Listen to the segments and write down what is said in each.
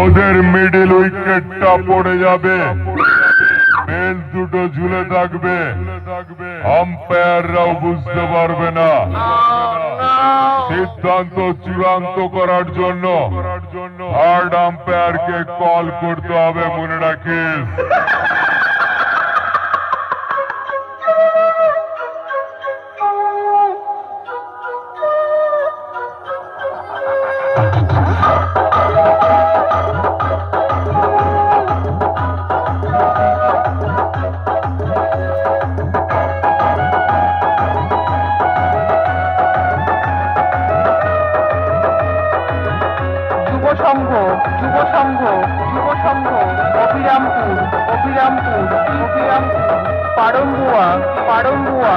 ওদের মিডিল উইকেটটা পড়ে যাবে। বেল দুটো ঝুলে থাকবে। আম্পায়াররাও বুঝতে পারবে না। সিদ্ধান্ত চূড়ান্ত করার জন্য হার্ড আম্পায়ারকে কল করতে হবে, মনে রাখিস। যুব সংঘ যুব সংঘ অবিরামপুর অবিরামপুর অবিরামপুর পাড়ম্বুয়া পাড়ম্বুয়া।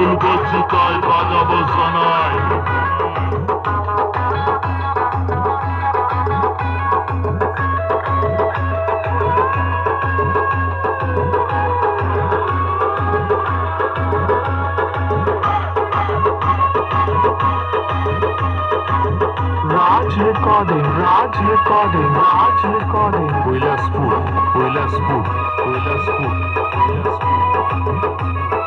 ফুলগচ্ছিতায় বাজাবো সানাই recording, Raj recording, Raj recording. Kailashpur Kailashpur Kailashpur যুব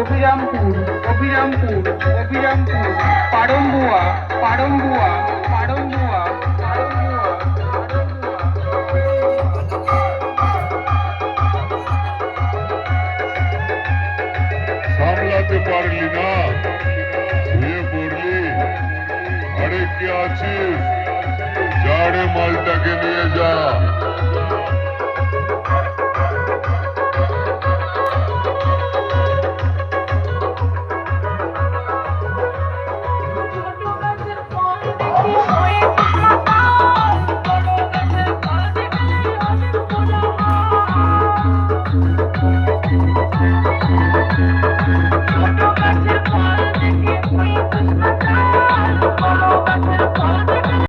অভিরামপুর অভিরামপুর অভিরামপুর পাড়ম্বুয়া পাড়ম্বুয়া। বাঁচাতে পারলি না। শুয়ে পড়লি আরে কে আছিস?